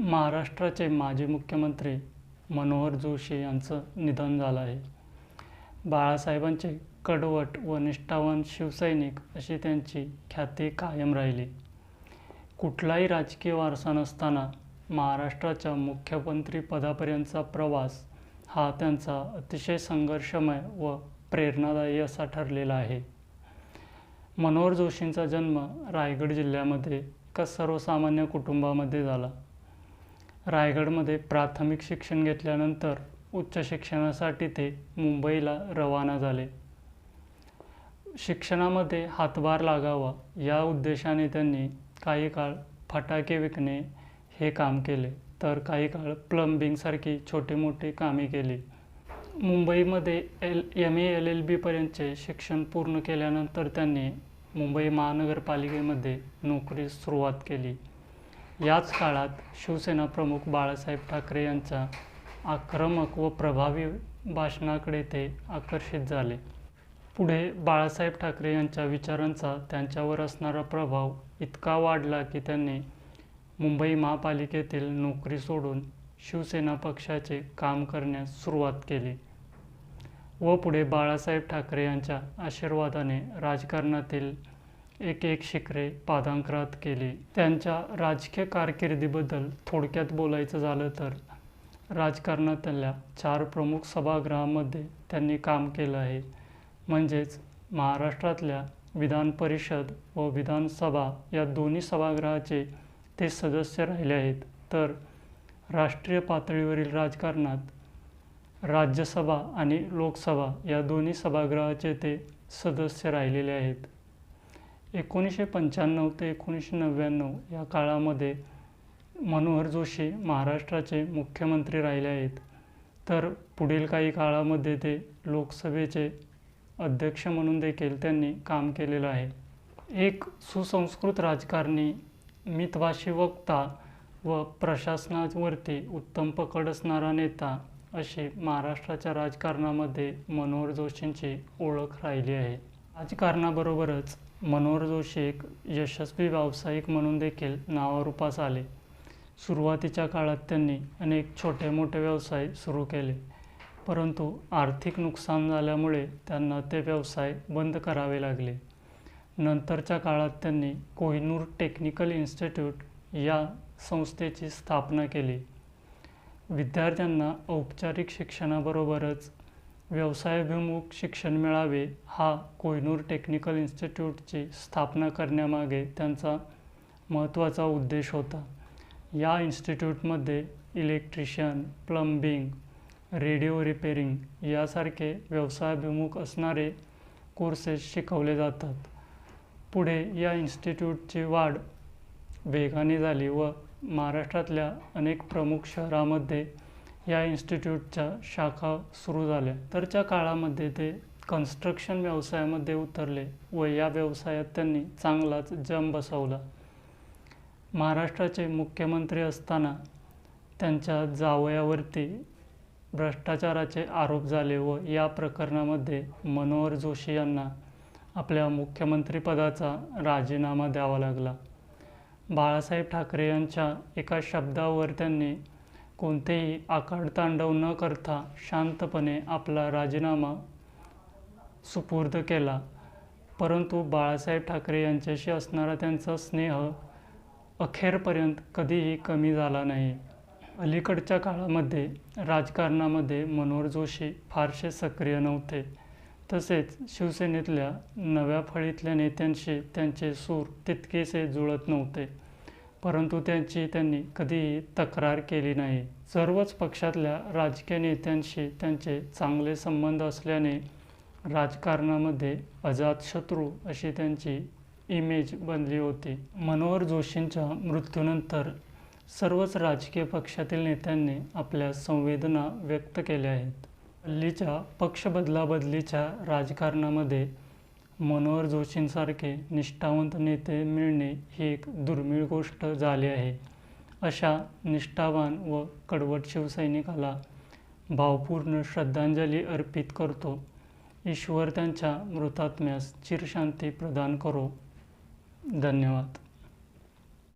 महाराष्ट्राचे माजी मुख्यमंत्री मनोहर जोशी यांचं निधन झालं आहे. बाळासाहेबांचे कडवट व निष्ठावान शिवसैनिक अशी त्यांची ख्याती कायम राहिली. कुठलाही राजकीय वारसा नसताना महाराष्ट्राच्या मुख्यमंत्री पदापर्यंतचा प्रवास हा त्यांचा अतिशय संघर्षमय व प्रेरणादायी असा ठरलेला आहे. मनोहर जोशींचा जन्म रायगड जिल्ह्यामध्ये एका सर्वसामान्य कुटुंबामध्ये झाला. रायगडमध्ये प्राथमिक शिक्षण घेतल्यानंतर उच्च शिक्षणासाठी ते मुंबईला रवाना झाले. शिक्षणामध्ये हातभार लागावा या उद्देशाने त्यांनी काही काळ फटाके विकणे हे काम केले तर काही काळ प्लंबिंगसारखी छोटी मोठी कामे केली. मुंबईमध्ये L M A L L बीपर्यंतचे शिक्षण पूर्ण केल्यानंतर त्यांनी मुंबई महानगरपालिकेमध्ये नोकरीस सुरुवात केली. याच काळात शिवसेना प्रमुख बाळासाहेब ठाकरे यांचा आक्रमक व प्रभावी भाषणाकडे ते आकर्षित झाले. पुढे बाळासाहेब ठाकरे यांच्या विचारांचा त्यांच्यावर असणारा प्रभाव इतका वाढला की त्यांनी मुंबई महापालिकेतील नोकरी सोडून शिवसेना पक्षाचे काम करण्यास सुरुवात केली व पुढे बाळासाहेब ठाकरे यांच्या आशीर्वादाने राजकारणातील एक एक शिखरे पादांकरात केली. त्यांच्या राजकीय कारकिर्दीबद्दल थोडक्यात बोलायचं झालं तर राजकारणातल्या चार प्रमुख सभागृहामध्ये त्यांनी काम केलं आहे. म्हणजेच महाराष्ट्रातल्या विधान परिषद व विधानसभा या दोन्ही सभागृहाचे ते सदस्य राहिले आहेत. तर राष्ट्रीय पातळीवरील राजकारणात राज्यसभा आणि लोकसभा या दोन्ही सभागृहाचे ते सदस्य राहिलेले आहेत. एकोणीसशे पंच्याण्णव ते एकोणीसशे नव्याण्णव या काळामध्ये मनोहर जोशी महाराष्ट्राचे मुख्यमंत्री राहिले आहेत. तर पुढील काही काळामध्ये ते लोकसभेचे अध्यक्ष म्हणून देखील त्यांनी काम केलेलं आहे. एक सुसंस्कृत राजकारणी मितवाशी वक्ता व प्रशासनावरती उत्तम पकड असणारा नेता अशी महाराष्ट्राच्या राजकारणामध्ये मनोहर जोशींची ओळख राहिली आहे. राजकारणाबरोबरच मनोहर जोशी एक यशस्वी व्यावसायिक म्हणून देखील नावारूपास आले. सुरुवातीच्या काळात त्यांनी अनेक छोटे मोठे व्यवसाय सुरू केले. परंतु आर्थिक नुकसान झाल्यामुळे त्यांना ते व्यवसाय बंद करावे लागले. नंतरच्या काळात त्यांनी कोहिनूर टेक्निकल इन्स्टिट्यूट या संस्थेची स्थापना केली. विद्यार्थ्यांना औपचारिक शिक्षणाबरोबरच व्यवसायाभिमुख शिक्षण मिळावे हा कोहिनूर टेक्निकल इन्स्टिट्यूटची स्थापना करण्यामागे त्यांचा महत्त्वाचा उद्देश होता. या इन्स्टिट्यूटमध्ये इलेक्ट्रिशियन प्लंबिंग रेडिओ रिपेरिंग यासारखे व्यवसायाभिमुख असणारे कोर्सेस शिकवले जातात. पुढे या इन्स्टिट्यूटची वाढ वेगाने झाली व महाराष्ट्रातल्या अनेक प्रमुख शहरामध्ये या इन्स्टिट्यूटच्या शाखा सुरू झाल्या. तरच्या काळामध्ये ते कन्स्ट्रक्शन व्यवसायामध्ये उतरले व या व्यवसायात त्यांनी चांगलाच जम बसवला. महाराष्ट्राचे मुख्यमंत्री असताना त्यांच्या जावयावरती भ्रष्टाचाराचे आरोप झाले व या प्रकरणामध्ये मनोहर जोशी यांना आपल्या मुख्यमंत्रीपदाचा राजीनामा द्यावा लागला. बाळासाहेब ठाकरे यांच्या एका शब्दावर त्यांनी कोणतेही आखाडतांडव न करता शांतपणे आपला राजीनामा सुपूर्द केला. परंतु बाळासाहेब ठाकरे यांच्याशी असणारा त्यांचा स्नेह अखेरपर्यंत कधीही कमी झाला नाही. अलीकडच्या काळामध्ये राजकारणामध्ये मनोहर जोशी फारसे सक्रिय नव्हते. तसेच शिवसेनेतल्या नव्या फळीतल्या नेत्यांशी त्यांचे सूर तितकेसे जुळत नव्हते. परंतु त्यांची त्यांनी कधीही तक्रार केली नाही. सर्वच पक्षातल्या राजकीय नेत्यांशी त्यांचे चांगले संबंध असल्याने राजकारणामध्ये अजातशत्रू अशी त्यांची इमेज बनली होती. मनोहर जोशींच्या मृत्यूनंतर सर्वच राजकीय पक्षातील नेत्यांनी आपल्या संवेदना व्यक्त केल्या आहेत. हल्लीच्या पक्षबदलाबदलीच्या राजकारणामध्ये मनोहर जोशींसारखे निष्ठावंत नेते मिळणे ही एक दुर्मिळ गोष्ट झाली आहे. अशा निष्ठावान व कडवट शिवसैनिकाला भावपूर्ण श्रद्धांजली अर्पित करतो. ईश्वर त्यांच्या मृतात्म्यास चिरशांती प्रदान करो. धन्यवाद.